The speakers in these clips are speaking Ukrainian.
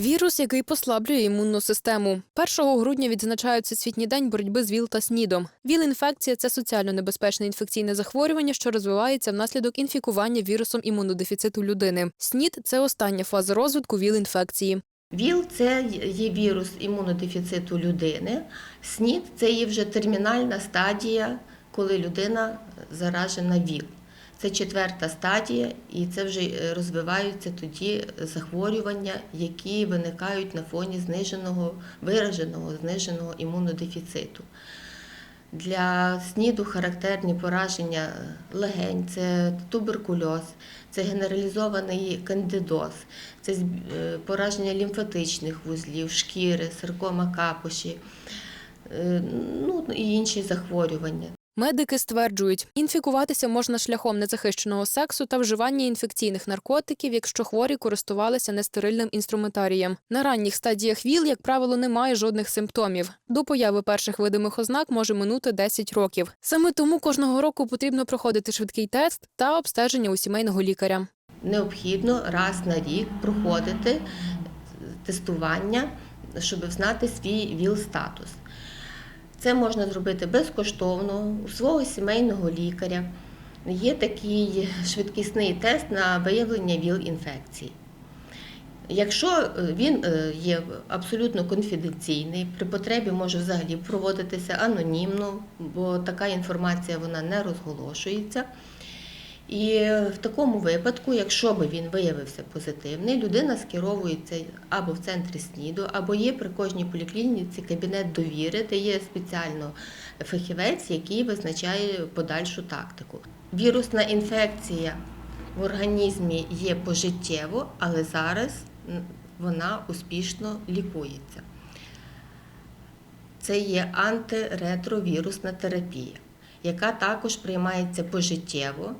Вірус, який послаблює імунну систему. 1 грудня відзначають Всесвітній день боротьби з ВІЛ та СНІДом. ВІЛ-інфекція це соціально небезпечне інфекційне захворювання, що розвивається внаслідок інфікування вірусом імунодефіциту людини. СНІД це остання фаза розвитку ВІЛ-інфекції. ВІЛ це є вірус імунодефіциту людини. СНІД це є вже термінальна стадія, коли людина заражена ВІЛ. Це четверта стадія, і це вже е, розвиваються тоді захворювання, які виникають на фоні зниженого, вираженого зниженого імунодефіциту. Для СНІДу характерні пораження легень, це туберкульоз, це генералізований кандидоз, це е, пораження лімфатичних вузлів, шкіри, саркома капуші, е, ну і інші захворювання. Медики стверджують, інфікуватися можна шляхом незахищеного сексу та вживання інфекційних наркотиків, якщо хворі користувалися нестерильним інструментарієм. На ранніх стадіях ВІЛ, як правило, немає жодних симптомів. До появи перших видимих ознак може минути 10 років. Саме тому кожного року потрібно проходити швидкий тест та обстеження у сімейного лікаря. Необхідно раз на рік проходити тестування, щоб знати свій ВІЛ-статус. Це можна зробити безкоштовно у свого сімейного лікаря. Є такий швидкісний тест на виявлення ВІЛ-інфекції. Якщо е, він е, є абсолютно конфіденційний, при потребі може взагалі проводитися анонімно, бо така інформація вона не розголошується. І в такому випадку, якщо би він виявився позитивний, людина скеровується або в центрі СНІДу, або є при кожній поліклініці кабінет довіри, де є спеціально фахівець, який визначає подальшу тактику. Вірусна інфекція в організмі є пожиттєво, але зараз вона успішно лікується. Це є антиретровірусна терапія, яка також приймається пожиттєво,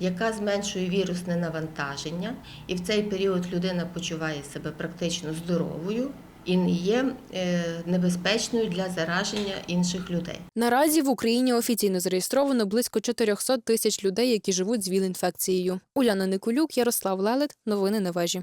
яка зменшує вірусне навантаження, і в цей період людина почуває себе практично здоровою і не є е, небезпечною для зараження інших людей. Наразі в Україні офіційно зареєстровано близько 400 тисяч людей, які живуть з ВІЛ-інфекцією. Уляна Николюк, Ярослав Лелет. Новини на вежі.